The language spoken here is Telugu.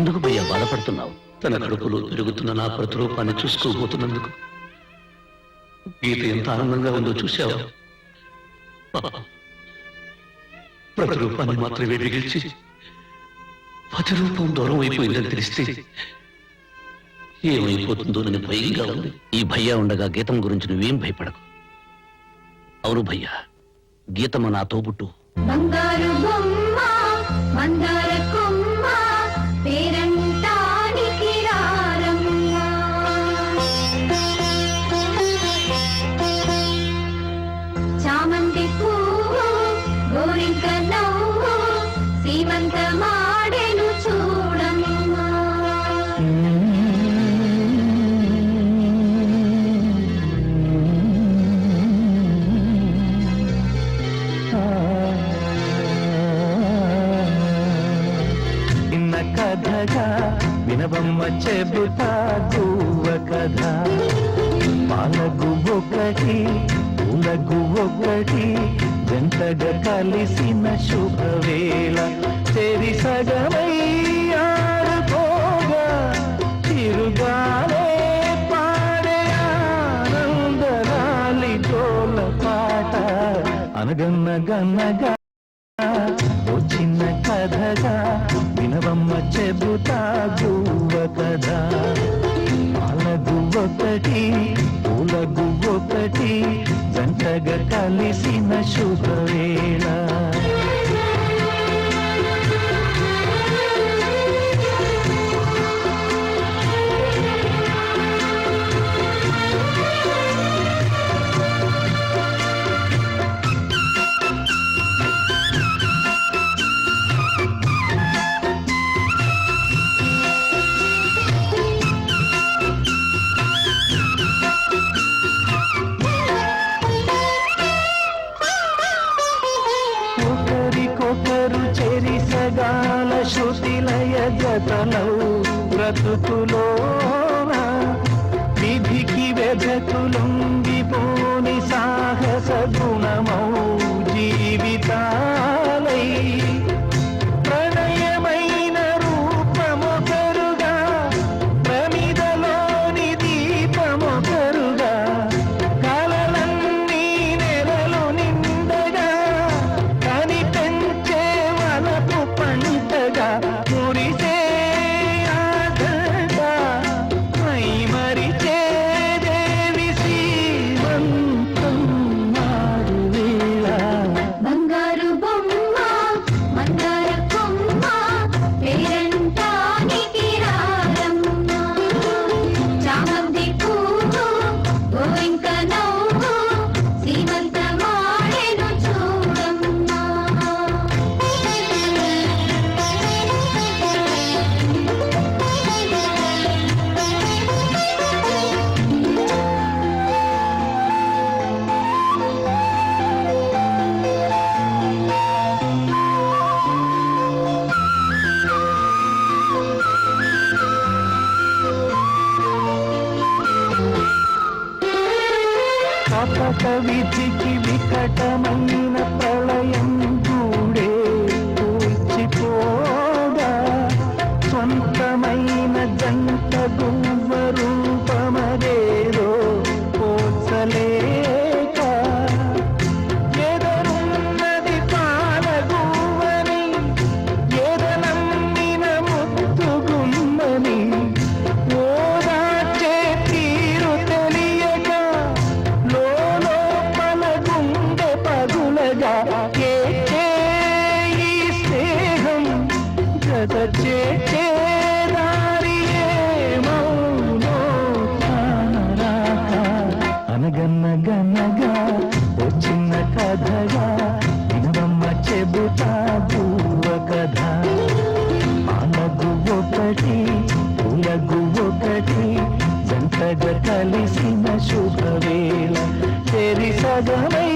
ఎందుకు భయ్యా బాధపడుతున్నావు? తన కడుపులో పెరుగుతున్న నా ప్రతిరూపాన్ని చూసుకోబోతున్నందుకు గీత ఎంత ఆనందంగా ఉందో చూసావా ప్రతిరూపాన్ని మాత్రమే మిగిల్చి ప్రతిరూపం దూరం అయిపోయిందని తెలిస్తే ఏమైపోతుందో నేను భయంగా ఉంది. ఈ భయ్యా ఉండగా గీతం గురించి నువ్వేం భయపడకు. అవును భయ్యా గీతమ్మ నా తోబుట్టు. బంగారు బొమ్మ బంగారు వినవమ్మ చెబుతా గువ్వ కథ పాలగు ఒకటి పూలగు ఒకటి జంటగా కలిసిన శుభవేళ. చెరి సగమై తిరుగాలే చిరుగాలే పాడే ఆనందరాలి జోల పాట. అనగన్నగన్నగా వచ్చిన కథగా చెబుతా గువ్వ కథ పాల గువ్వొకటి పూల కలిసిన శుభవేళ. శృతిలయ జతలౌ బ్రతుకులోన విధికి వెధకులుంగిపోని సాహస గుణమౌ జీవితాలై కపట విధికి వికటమైన ప్రళయం గూడే కూర్చిపోగా సొంతమైన జంట గువ్వ రూప జంటగా